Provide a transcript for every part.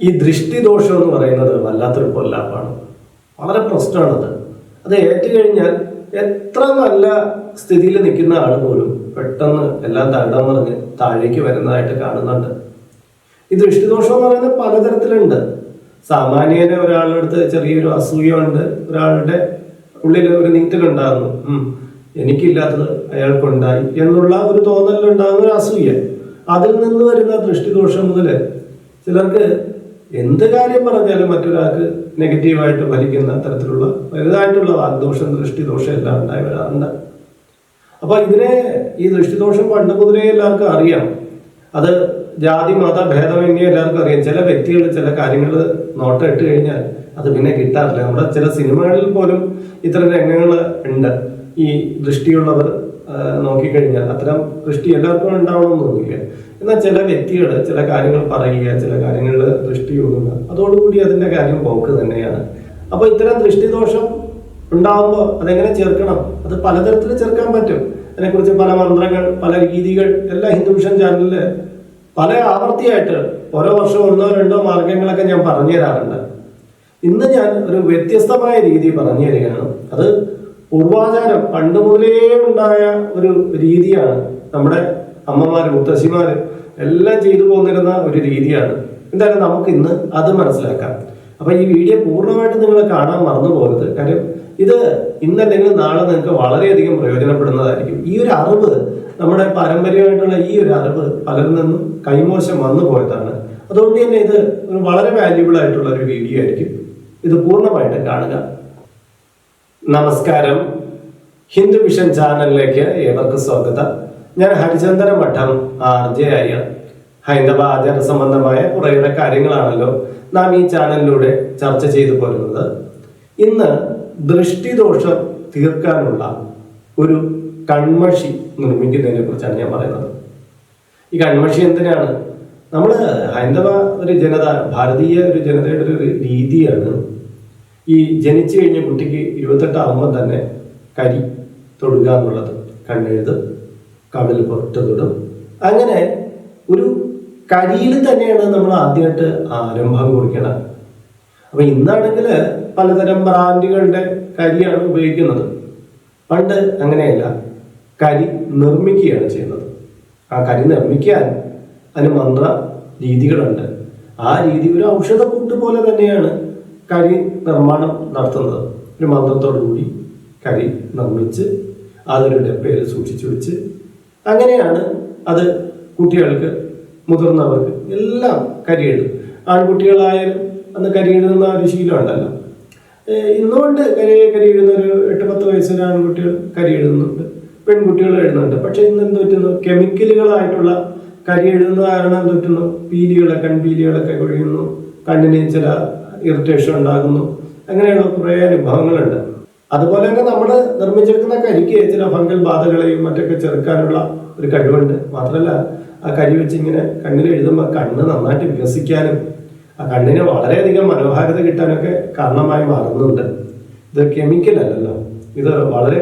ഈ ദൃഷ്ടിദോഷം എന്ന് പറയുന്നത് വല്ലാത്തൊരു കൊല്ലാപ്പാണ് വളരെ പ്രശ്നമാണത്. അത് ഏറ്റുകഴിഞ്ഞാൽ എത്ര നല്ല സ്ഥിതിയിൽ നിൽക്കുന്ന ആൾ പോലും പെട്ടെന്ന് എല്ലാം തകിടം മറിഞ്ഞ് താഴേക്ക് വരുന്നതായിട്ട് കാണുന്നുണ്ട്. ഈ ദൃഷ്ടിദോഷം എന്ന് പറയുന്നത് പലതരത്തിലുണ്ട്. സാമാന്യനെ ഒരാളുടെ അടുത്ത് ചെറിയൊരു അസൂയുണ്ട്. ഒരാളുടെ ഉള്ളിൽ ഒരു നീറ്റലുണ്ടാകുന്നു എനിക്കില്ലാത്തത് അയാൾക്കുണ്ടായി എന്നുള്ള ഒരു തോന്നലുണ്ടാകുന്ന ഒരു അസൂയ. അതിൽ നിന്ന് വരുന്ന ദൃഷ്ടിദോഷം മുതൽ ചിലർക്ക് എന്ത് കാര്യം പറഞ്ഞാലും മറ്റൊരാൾക്ക് നെഗറ്റീവായിട്ട് ഫലിക്കുന്ന തരത്തിലുള്ള വലുതായിട്ടുള്ള വാഗ്ദോഷം ദൃഷ്ടിദോഷം എല്ലാം ഉണ്ടായി വരാറുണ്ട്. അപ്പൊ ഇതിനെ ഈ ദൃഷ്ടിദോഷം പണ്ട് മുതലേ എല്ലാവർക്കും അറിയാം. അത് ജാതി മത ഭേദമന്യേ എല്ലാവർക്കും അറിയാം. ചില വ്യക്തികൾ ചില കാര്യങ്ങൾ നോട്ടം ഇട്ട് കഴിഞ്ഞാൽ അത് പിന്നെ കിട്ടാറില്ല. നമ്മുടെ ചില സിനിമകളിൽ പോലും ഇത്തരം രംഗങ്ങൾ ഉണ്ട്. ഈ ദൃഷ്ടിയുള്ളവർ നോക്കിക്കഴിഞ്ഞാൽ അത്തരം ദൃഷ്ടി എല്ലാവർക്കും ഉണ്ടാവണമെന്നൊന്നുമില്ല എന്നാൽ ചില വ്യക്തികൾ ചില കാര്യങ്ങൾ പറയുക ചില കാര്യങ്ങളിൽ ദൃഷ്ടി ഒതുങ്ങുക അതോടുകൂടി അതിന്റെ കാര്യം പോക്ക് തന്നെയാണ്. അപ്പോൾ ഇത്തരം ദൃഷ്ടിദോഷം ഉണ്ടാകുമ്പോൾ അതെങ്ങനെ ചേർക്കണം അത് പലതരത്തിൽ ചേർക്കാൻ പറ്റും. അതിനെക്കുറിച്ച് പല മന്ത്രങ്ങൾ പല രീതികൾ എല്ലാ ഹിന്ദു മിഷൻ ചാനലിൽ പല ആവർത്തിയായിട്ട് ഓരോ വർഷം ഒന്നോ രണ്ടോ മാർഗങ്ങളൊക്കെ ഞാൻ പറഞ്ഞു തരാറുണ്ട്. ഇന്ന് ഞാൻ ഒരു വ്യത്യസ്തമായ രീതി പറഞ്ഞു തരികയാണ്. അത് പൂർവാചാരം പണ്ട് മുതലേ ഉണ്ടായ ഒരു രീതിയാണ് നമ്മുടെ അമ്മമാര് മുത്തശ്ശിമാര് എല്ലാം ചെയ്തു പോന്നിരുന്ന ഒരു രീതിയാണ്. എന്തായാലും നമുക്ക് ഇന്ന് അത് മനസ്സിലാക്കാം. അപ്പൊ ഈ വീഡിയോ പൂർണമായിട്ട് നിങ്ങൾ കാണാൻ മറന്നു പോകരുത്. കാര്യം ഇത് ഇന്നല്ലെങ്കിൽ നാളെ നിങ്ങൾക്ക് വളരെയധികം പ്രയോജനപ്പെടുന്നതായിരിക്കും. ഈ ഒരു അറിവ് നമ്മുടെ പാരമ്പര്യമായിട്ടുള്ള ഈ ഒരു അറിവ് പലരിൽ നിന്നും കൈമോശം വന്നു പോയതാണ്. അതുകൊണ്ട് തന്നെ ഇത് ഒരു വളരെ വാല്യുബിൾ ആയിട്ടുള്ള ഒരു വീഡിയോ ആയിരിക്കും. ഇത് പൂർണമായിട്ട് കാണുക. നമസ്കാരം. ഹിന്ദു മിഷൻ ചാനലിലേക്ക് ഏവർക്കും സ്വാഗതം. ഞാൻ ഹരിചന്ദന മഠം ആർ ജെ അയ്യർ. ഹൈന്ദവ ആചാര സംബന്ധമായ കുറേയേറെ കാര്യങ്ങളാണല്ലോ നാം ഈ ചാനലിലൂടെ ചർച്ച ചെയ്തു പോരുന്നത്. ഇന്ന് ദൃഷ്ടിദോഷം തീർക്കാനുള്ള ഒരു കൺമഷി നിർമ്മിക്കുന്നതിനെ കുറിച്ചാണ് ഞാൻ പറയുന്നത്. ഈ കൺമഷി എന്തിനാണ്? നമ്മൾ ഹൈന്ദവ ഒരു ജനത ഭാരതീയ ഒരു ജനതയുടെ ഒരു രീതിയാണ് ഈ ജനിച്ചു കഴിഞ്ഞ കുട്ടിക്ക് ഇരുപത്തെട്ടാകുമ്പോൾ തന്നെ കരി തൊടുക എന്നുള്ളത് കണ്ണെഴുത്. കവിൽ പുറത്ത് തൊടും അങ്ങനെ ഒരു കരിയിൽ തന്നെയാണ് നമ്മൾ ആദ്യമായിട്ട് ആരംഭം കുറിക്കണം അപ്പൊ ഇന്നാണെങ്കിൽ പലതരം ബ്രാൻഡുകളുടെ കരിയാണ് ഉപയോഗിക്കുന്നത്. പണ്ട് അങ്ങനെയല്ല. കരി നിർമ്മിക്കുകയാണ് ചെയ്യുന്നത്. ആ കരി നിർമ്മിക്കാൻ അതിന് മന്ത്ര രീതികളുണ്ട്. ആ രീതി ഒരു ഔഷധക്കൂട്ട് പോലെ തന്നെയാണ് കരി നിർമ്മാണം നടത്തുന്നത്. ഒരു മന്ത്രത്തോടു കൂടി കരി നിർമ്മിച്ച് അതൊരു ഡപ്പയിൽ സൂക്ഷിച്ചു വെച്ച് അങ്ങനെയാണ് അത് കുട്ടികൾക്ക് മുതിർന്നവർക്ക് എല്ലാം കരിയെഴുതും ആൺകുട്ടികളായാലും അന്ന് കരിയെഴുതുന്ന ഒരു ശീലം ഉണ്ടല്ലോ ഇന്നുകൊണ്ട് കരി കരിയെഴുതുന്ന ഒരു എട്ട് പത്ത് വയസ്സിന് ആൺകുട്ടികൾ കരി എഴുതുന്നുണ്ട് പെൺകുട്ടികൾ എഴുതുന്നുണ്ട്. പക്ഷെ ഇന്ന് എന്ത് പറ്റുന്നു? കെമിക്കലുകളായിട്ടുള്ള കരി എഴുതുന്ന കാരണം എന്ത് പറ്റുന്നു? പീലികളെ കൺപീലികളൊക്കെ കൊഴിയുന്നു. കണ്ണിന് ചില ഇറിറ്റേഷൻ ഉണ്ടാകുന്നു. അങ്ങനെയുള്ള കുറേ അനുഭവങ്ങളുണ്ട്. അതുപോലെ തന്നെ നമ്മൾ നിർമ്മിച്ചെടുക്കുന്ന കരിക്ക് ചില ഫംഗൽ ബാധകളെയും മറ്റൊക്കെ ചെറുക്കാനുള്ള ഒരു കഴിവുണ്ട്. മാത്രമല്ല ആ കരി വെച്ച് ഇങ്ങനെ കണ്ണിൽ എഴുതുമ്പോൾ കണ്ണ് നന്നായിട്ട് വികസിക്കാനും ആ കണ്ണിന് വളരെയധികം മനോഹാരിത കിട്ടാനൊക്കെ കാരണമായി മാറുന്നുണ്ട്. ഇത് കെമിക്കൽ അല്ലല്ലോ. ഇത് വളരെ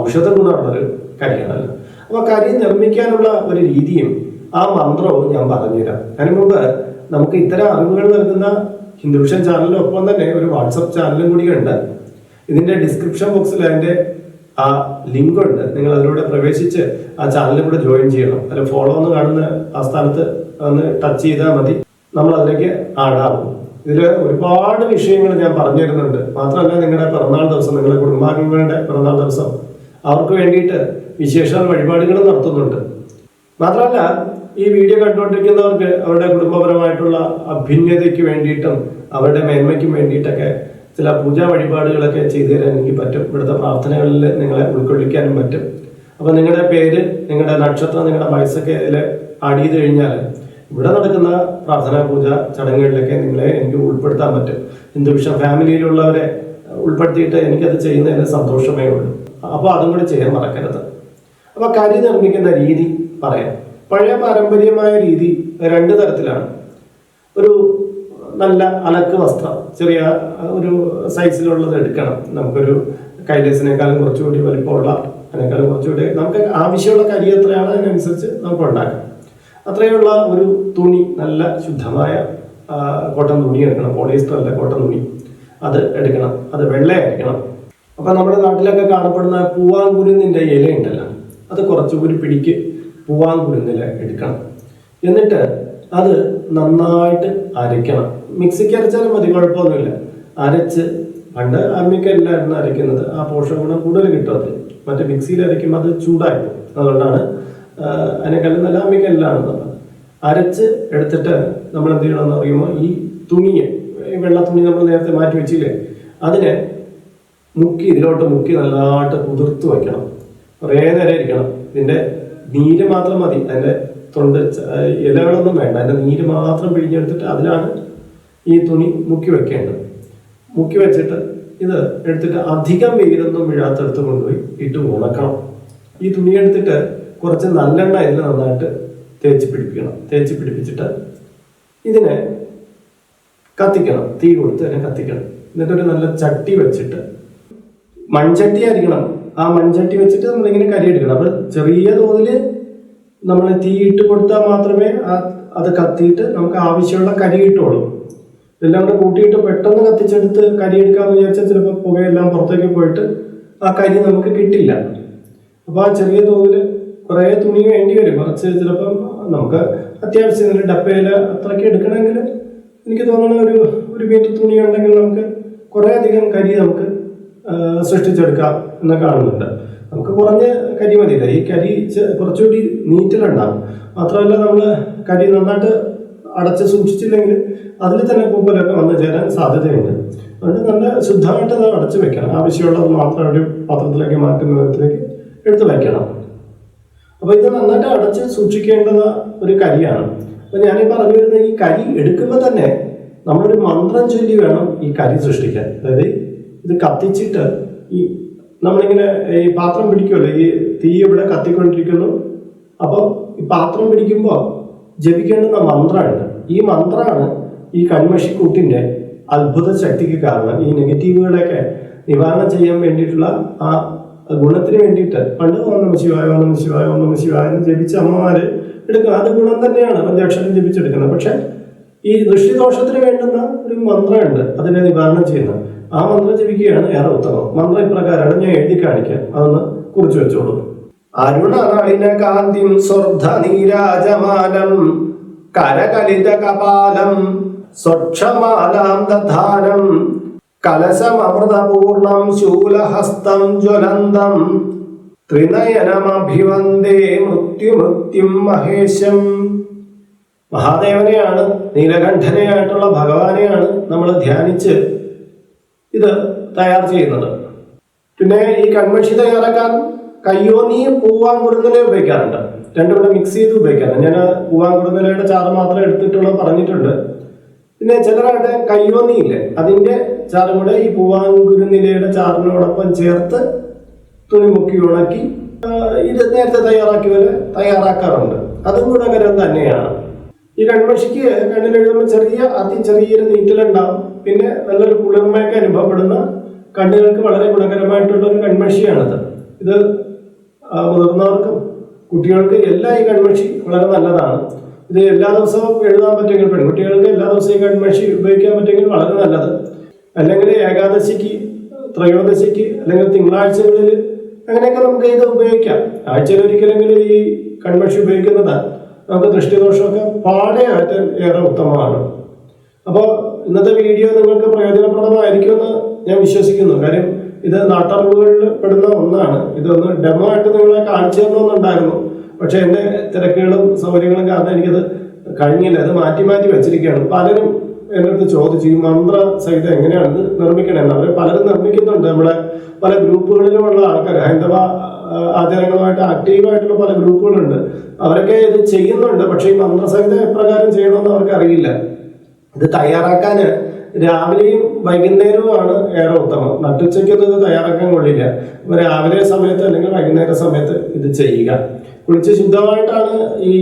ഔഷധ ഗുണമുള്ളൊരു കരിയാണല്ലോ. അപ്പൊ കരി നിർമ്മിക്കാനുള്ള ഒരു രീതിയും ആ മന്ത്രവും ഞാൻ പറഞ്ഞുതരാം. അതിനു മുമ്പ് നമുക്ക് ഇത്തരം അറിവുകൾ നൽകുന്ന ഹിന്ദുഷൻ ചാനലിനൊപ്പം തന്നെ ഒരു വാട്സപ്പ് ചാനലും കൂടിയുണ്ട്. ഇതിന്റെ ഡിസ്ക്രിപ്ഷൻ ബോക്സിൽ അതിന്റെ ആ ലിങ്ക് ഉണ്ട് നിങ്ങൾ അതിലൂടെ പ്രവേശിച്ച് ആ ചാനലിൽ കൂടെ ജോയിൻ ചെയ്യണം. അതിൽ ഫോളോ എന്ന് കാണുന്ന ആ സ്ഥാനത്ത് ഒന്ന് ടച്ച് ചെയ്താൽ മതി. നമ്മൾ അതിലേക്ക് ആടാവും ഇതിൽ ഒരുപാട് വിഷയങ്ങൾ ഞാൻ പറഞ്ഞു തരുന്നുണ്ട്. മാത്രമല്ല നിങ്ങളുടെ പിറന്നാൾ ദിവസം നിങ്ങളുടെ കുടുംബാംഗങ്ങളുടെ പിറന്നാൾ ദിവസം അവർക്ക് വേണ്ടിയിട്ട് വിശേഷ വഴിപാടുകൾ നടത്തുന്നുണ്ട്. മാത്രമല്ല ഈ വീഡിയോ കണ്ടുകൊണ്ടിരിക്കുന്നവർക്ക് അവരുടെ കുടുംബപരമായിട്ടുള്ള അഭിന്നതയ്ക്ക് വേണ്ടിയിട്ടും അവരുടെ മേന്മയ്ക്കും വേണ്ടിയിട്ടൊക്കെ ചില പൂജാ വഴിപാടുകളൊക്കെ ചെയ്തു തരാൻ എനിക്ക് പറ്റും. ഇവിടുത്തെ പ്രാർത്ഥനകളിൽ നിങ്ങളെ ഉൾക്കൊള്ളിക്കാനും പറ്റും. അപ്പോൾ നിങ്ങളുടെ പേര് നിങ്ങളുടെ നക്ഷത്രം നിങ്ങളുടെ വയസ്സൊക്കെ ഇതിൽ ആഡ് ചെയ്ത് കഴിഞ്ഞാൽ ഇവിടെ നടക്കുന്ന പ്രാർത്ഥനാ പൂജ ചടങ്ങുകളിലൊക്കെ നിങ്ങളെ എനിക്ക് ഉൾപ്പെടുത്താൻ പറ്റും. ഹിന്ദു വിഷ ഫാമിലിയിലുള്ളവരെ ഉൾപ്പെടുത്തിയിട്ട് എനിക്കത് ചെയ്യുന്നതിൽ സന്തോഷമേ ഉള്ളൂ. അപ്പോൾ അതും കൂടി ചെയ്യാൻ മറക്കരുത്. അപ്പോൾ കരി നിർമ്മിക്കുന്ന രീതി പറയാം. പഴയ പാരമ്പര്യമായ രീതി രണ്ട് തരത്തിലാണ്. ഒരു നല്ല അലക്ക് വസ്ത്രം ചെറിയ ഒരു സൈസിലുള്ളത് എടുക്കണം. നമുക്കൊരു കൈലേസിനേക്കാളും കുറച്ചുകൂടി വലിപ്പമുള്ള അതിനേക്കാളും കുറച്ചുകൂടി നമുക്ക് ആവശ്യമുള്ള കരി എത്രയാണ് അതിനനുസരിച്ച് നമുക്ക് ഉണ്ടാക്കാം. അത്രയുള്ള ഒരു തുണി നല്ല ശുദ്ധമായ കോട്ടൺ തുണി എടുക്കണം. പോളിസ്റ്റർ അല്ല കോട്ടൺ തുണി. അത് എടുക്കണം. അത് വെള്ളയായിരിക്കണം അപ്പം നമ്മുടെ നാട്ടിലൊക്കെ കാണപ്പെടുന്ന പൂവാങ്കുരുന്നിന്റെ ഇല ഉണ്ടല്ലോ. അത് കുറച്ചുകൂടി പിടിക്ക് പൂവാങ്കുരുന്നില എടുക്കണം. എന്നിട്ട് അത് നന്നായിട്ട് അരയ്ക്കണം. മിക്സിക്ക് അരച്ചാലും മതി കുഴപ്പമൊന്നുമില്ല. അരച്ച് പണ്ട് അമ്മിക്കല്ലായിരുന്നു അരയ്ക്കുന്നത് ആ പോഷക ഗുണം കൂടുതൽ കിട്ടും അത്. മറ്റേ മിക്സിയിൽ അരയ്ക്കുമ്പോൾ അത് ചൂടായി അതുകൊണ്ടാണ് അതിനെക്കാളും നല്ല അമ്മിക്കല്ലാണ് നല്ലത് അരച്ച് എടുത്തിട്ട് നമ്മൾ എന്ത് ചെയ്യണമെന്ന് പറയുമ്പോൾ ഈ തുണിയെ വെള്ള തുണി നമ്മൾ നേരത്തെ മാറ്റി വെച്ചില്ലേ? അതിനെ മുക്കി ഇതിലോട്ട് മുക്കി നല്ലതായിട്ട് കുതിർത്ത് വെക്കണം കുറേ നേരം ഇരിക്കണം. ഇതിന്റെ നീര് മാത്രം മതി. അതിന്റെ തൊണ്ട് ഇലകളൊന്നും വേണ്ട. അതിന്റെ നീര് മാത്രം പിഴിഞ്ഞെടുത്തിട്ട് അതിലാണ് ഈ തുണി മുക്കി വെക്കേണ്ടത്. മുക്കി വെച്ചിട്ട് ഇത് എടുത്തിട്ട് അധികം വെയിലൊന്നും വീഴാത്തടുത്ത് കൊണ്ടുപോയി ഇട്ട് ഉണക്കണം. ഈ തുണി എടുത്തിട്ട് കുറച്ച് നല്ലെണ്ണ ഇതിൽ നന്നായിട്ട് തേച്ച് പിടിപ്പിക്കണം. തേച്ച് പിടിപ്പിച്ചിട്ട് ഇതിനെ കത്തിക്കണം. തീ കൊടുത്ത് അതിനെ കത്തിക്കണം. എന്നിട്ടൊരു നല്ല ചട്ടി വെച്ചിട്ട്. മൺചട്ടി ആയിരിക്കണം ആ മൺചട്ടി വെച്ചിട്ട് നമ്മളിങ്ങനെ കരി എടുക്കണം. അപ്പൊ ചെറിയ തോതിൽ നമ്മൾ തീ ഇട്ട് കൊടുത്താൽ മാത്രമേ അത് കത്തിയിട്ട് നമുക്ക് ആവശ്യമുള്ള കരി കിട്ടുള്ളൂ ഇതെല്ലാം കൂടെ കൂട്ടിയിട്ട് പെട്ടെന്ന് കത്തിച്ചെടുത്ത് കരി എടുക്കാന്ന് വിചാരിച്ചാൽ ചിലപ്പോൾ പുകയെല്ലാം പുറത്തേക്ക് പോയിട്ട് ആ കരി നമുക്ക് കിട്ടില്ല. അപ്പോൾ ആ ചെറിയ തോതിൽ കുറേ തുണി വേണ്ടി വരും. കുറച്ച് ചിലപ്പം നമുക്ക് അത്യാവശ്യം ഡപ്പയിൽ അത്രയ്ക്ക് എടുക്കണമെങ്കിൽ എനിക്ക് തോന്നുന്ന ഒരു ഒരു മീറ്റർ തുണി ഉണ്ടെങ്കിൽ നമുക്ക് കുറേ അധികം കരി നമുക്ക് സൃഷ്ടിച്ചെടുക്കാം എന്ന് കാണുന്നുണ്ട്. നമുക്ക് കുറഞ്ഞ കരി മതിയില്ല ഈ കരി കുറച്ചുകൂടി നീറ്റിലുണ്ടാകും മാത്രമല്ല നമ്മൾ കരി നന്നായിട്ട് അടച്ച് സൂക്ഷിച്ചില്ലെങ്കിൽ അതിൽ തന്നെ പൂപ്പലൊക്കെ വന്നു ചേരാൻ സാധ്യതയുണ്ട്. അതുകൊണ്ട് നല്ല ശുദ്ധമായിട്ട് അത് അടച്ചു വെക്കണം. ആവശ്യമുള്ളത് മാത്രം ഒരു പാത്രത്തിലേക്ക് മാറ്റുന്ന വിധത്തിലേക്ക് എടുത്തു വയ്ക്കണം അപ്പൊ ഇത് നന്നായിട്ട് അടച്ച് സൂക്ഷിക്കേണ്ടുന്ന ഒരു കരിയാണ്. അപ്പൊ ഞാനീ പറഞ്ഞു വരുന്ന ഈ കരി എടുക്കുമ്പോൾ തന്നെ നമ്മളൊരു മന്ത്രം ചൊല്ലി വേണം ഈ കരി സൃഷ്ടിക്കാൻ. അതായത് ഇത് കത്തിച്ചിട്ട് ഈ നമ്മളിങ്ങനെ ഈ പാത്രം പിടിക്കുമല്ലോ ഈ തീ ഇവിടെ കത്തിക്കൊണ്ടിരിക്കുന്നു. അപ്പോൾ ഈ പാത്രം പിടിക്കുമ്പോൾ ജപിക്കേണ്ടുന്ന മന്ത്രമുണ്ട്. ഈ മന്ത്രമാണ് ഈ കൺമഷിക്കൂട്ടിന്റെ അത്ഭുത ശക്തിക്ക് കാരണം. ഈ നെഗറ്റീവുകളെയൊക്കെ നിവാരണം ചെയ്യാൻ വേണ്ടിയിട്ടുള്ള ആ ഗുണത്തിന് വേണ്ടിയിട്ട് പണ്ട് ഓം ശിവായ ഓം ശിവായ ഓം ശിവായ ജപിച്ച അമ്മമാര് എടുക്കുക അത് ഗുണം തന്നെയാണ് പഞ്ചാക്ഷരം ജപിച്ചെടുക്കുന്നത്. പക്ഷേ ഈ ദൃഷ്ടിദോഷത്തിന് വേണ്ടുന്ന ഒരു മന്ത്രമുണ്ട് അതിനെ നിവാരണം ചെയ്യുന്നത്. ആ മന്ത്രം ജപിക്കുകയാണ് ഏറെ ഉത്തമം. മന്ത്രം ഇപ്രകാരമാണ്. ഞാൻ എഴുതി കാണിക്കാം. അതൊന്ന് കുറിച്ചു വെച്ചോളൂ. അരുണറളിന കാന്തിം സ്വർദ്ധ നീരാജമാനം കരകലിത കപാലം സ്വക്ഷമാലാം ദധാനം കലശമൃതപൂർണം ശൂലഹസ്തം ജ്വലന്തം ത്രിനയനമഭിവന്ദേ മൃത്യുമൃത്യും മഹേശം. മഹാദേവനെയാണ് നീലകണ്ഠനെയായിട്ടുള്ള ഭഗവാനെയാണ് നമ്മൾ ധ്യാനിച്ച് ഇത് തയ്യാർ ചെയ്യുന്നത്. പിന്നെ ഈ കൺമഷി തയ്യാറാക്കാൻ കയ്യോന്നിയും പൂവാങ്കുറുന്നല ഉപയോഗിക്കാറുണ്ട്. രണ്ടും കൂടെ മിക്സ് ചെയ്ത് ഉപയോഗിക്കാറുണ്ട്. ഞാൻ പൂവാങ്കുറുന്നലയുടെ ചാറ് മാത്രം എടുത്തിട്ടുള്ള പറഞ്ഞിട്ടുണ്ട്. പിന്നെ ചിലരായിട്ട് കയ്യോന്നിയില്ലേ അതിന്റെ ചാറും കൂടെ ഈ പൂവാങ്കുരുന്നിലയുടെ ചാറിനോടൊപ്പം ചേർത്ത് തുണി മുക്കി ഉണക്കി ഇത് നേരത്തെ തയ്യാറാക്കിയവരെ തയ്യാറാക്കാറുണ്ട്. അതും കൂടെ അങ്ങനെ തന്നെയാണ്. ഈ കൺമഷിക്ക് കണ്ണിലെഴുതുമ്പോൾ ചെറിയ അതി ചെറിയൊരു നീറ്റലുണ്ടാവും. പിന്നെ നല്ലൊരു കുളിർമയൊക്കെ അനുഭവപ്പെടുന്ന കണ്ണുകൾക്ക് വളരെ ഗുണകരമായിട്ടുള്ള ഒരു കൺമഷിയാണിത്. ഇത് മുതിർന്നവർക്കും കുട്ടികൾക്ക് എല്ലാ ഈ കൺമഷി വളരെ നല്ലതാണ്. ഇത് എല്ലാ ദിവസവും എഴുതാൻ പറ്റുമെങ്കിൽ പെൺകുട്ടികൾക്ക് എല്ലാ ദിവസവും ഈ കൺമഷി ഉപയോഗിക്കാൻ പറ്റുമെങ്കിൽ വളരെ നല്ലത്. അല്ലെങ്കിൽ ഏകാദശിക്ക് ത്രയോദശിക്ക് അല്ലെങ്കിൽ തിങ്കളാഴ്ചകളിൽ അങ്ങനെയൊക്കെ നമുക്ക് ഇത് ഉപയോഗിക്കാം. ആഴ്ചയിൽ ഒരിക്കലെങ്കിലും ഈ കൺമഷി ഉപയോഗിക്കുന്നത് നമുക്ക് ദൃഷ്ടിദോഷമൊക്കെ പാടെ ആയിട്ട് ഏറെ ഉത്തമമാണ്. അപ്പോൾ ഇന്നത്തെ വീഡിയോ നിങ്ങൾക്ക് പ്രയോജനപ്രദമായിരിക്കുമെന്ന് ഞാൻ വിശ്വസിക്കുന്നു. കാര്യം ഇത് നാട്ടറിവുകളിൽ പെടുന്ന ഒന്നാണ്. ഇതൊന്ന് ഡെമോ ആയിട്ട് നിങ്ങളെ കാണിച്ചു തരണമെന്നുണ്ടായിരുന്നു. പക്ഷേ എന്റെ തിരക്കുകളും സൗകര്യങ്ങളും കാരണം എനിക്കത് കഴിഞ്ഞില്ല. അത് മാറ്റി മാറ്റി വെച്ചിരിക്കുകയാണ്. പലരും എന്റെ ചോദിച്ചു ഈ മന്ത്ര സഹിതം എങ്ങനെയാണ് ഇത് നിർമ്മിക്കണമെന്ന് പലരും നിർമ്മിക്കുന്നുണ്ട്. നമ്മുടെ പല ഗ്രൂപ്പുകളിലുമുള്ള ആൾക്കാർ ഹൈന്ദവ ആചാരങ്ങളുമായിട്ട് ആക്റ്റീവായിട്ടുള്ള പല ഗ്രൂപ്പുകളുണ്ട്. അവരൊക്കെ ഇത് ചെയ്യുന്നുണ്ട്. പക്ഷേ ഈ മന്ത്രസഹിതം എപ്രകാരം ചെയ്യണമെന്ന് അവർക്ക് അറിയില്ല. ഇത് തയ്യാറാക്കാൻ രാവിലെയും വൈകുന്നേരവുമാണ് ഏറെ ഉത്തമം. നട്ടുച്ചയ്ക്കൊന്നും ഇത് തയ്യാറാക്കാൻ കൊള്ളില്ല. രാവിലെ സമയത്ത് അല്ലെങ്കിൽ വൈകുന്നേര സമയത്ത് ഇത് ചെയ്യുക. കുളിച്ച് ശുദ്ധമായിട്ടാണ് ഈ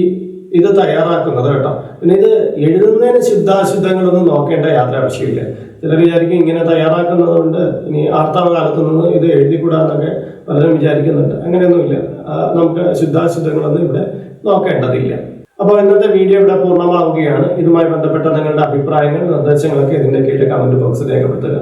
ഇത് തയ്യാറാക്കുന്നത് കേട്ടോ. പിന്നെ ഇത് എഴുതുന്നതിന് ശുദ്ധാശുദ്ധങ്ങളൊന്നും നോക്കേണ്ട യാത്ര ആവശ്യമില്ല ചിലർ വിചാരിക്കും ഇങ്ങനെ തയ്യാറാക്കുന്നത് കൊണ്ട് ഇനി ആർത്തവ കാലത്ത് നിന്ന് ഇത് എഴുതിക്കൂടാന്നൊക്കെ പലരും വിചാരിക്കുന്നുണ്ട്. അങ്ങനെയൊന്നുമില്ല. നമുക്ക് ശുദ്ധാശുദ്ധങ്ങളൊന്നും ഇവിടെ നോക്കേണ്ടതില്ല. അപ്പോൾ ഇന്നത്തെ വീഡിയോ ഇവിടെ പൂർണമാവുകയാണ്. ഇതുമായി ബന്ധപ്പെട്ട നിങ്ങളുടെ അഭിപ്രായങ്ങൾ നിർദ്ദേശങ്ങളൊക്കെ ഇതിന്റെ കീഴിൽ കമന്റ് ബോക്സിൽ രേഖപ്പെടുത്തുക.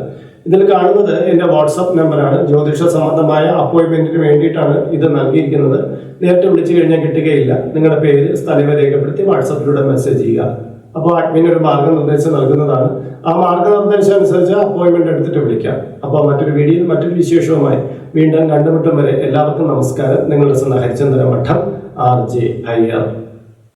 ഇതിൽ കാണുന്നത് എന്റെ വാട്സപ്പ് നമ്പറാണ്. ജ്യോതിഷ സംബന്ധമായ അപ്പോയിന്റ്മെന്റിന് വേണ്ടിയിട്ടാണ് ഇത് നൽകിയിരിക്കുന്നത്. നേരിട്ട് വിളിച്ചു കഴിഞ്ഞാൽ കിട്ടുകയില്ല. നിങ്ങളുടെ പേര് സ്ഥലം രേഖപ്പെടുത്തി വാട്സപ്പിലൂടെ മെസ്സേജ് ചെയ്യുക. അപ്പോൾ അഡ്മിൻ ഒരു മാർഗനിർദ്ദേശം നൽകുന്നതാണ്. ആ മാർഗനിർദ്ദേശം അനുസരിച്ച് അപ്പോയിന്റ്മെന്റ് എടുത്തിട്ട് വിളിക്കാം. അപ്പോൾ മറ്റൊരു വീഡിയോയിൽ മറ്റൊരു വിശേഷവുമായി വീണ്ടും കണ്ടുമുട്ടും വരെ എല്ലാവർക്കും നമസ്കാരം. നിങ്ങളുടെ സ്വന്തം ഹരിചന്ദ്ര മഠം ആർ ജെ അയ്യർ.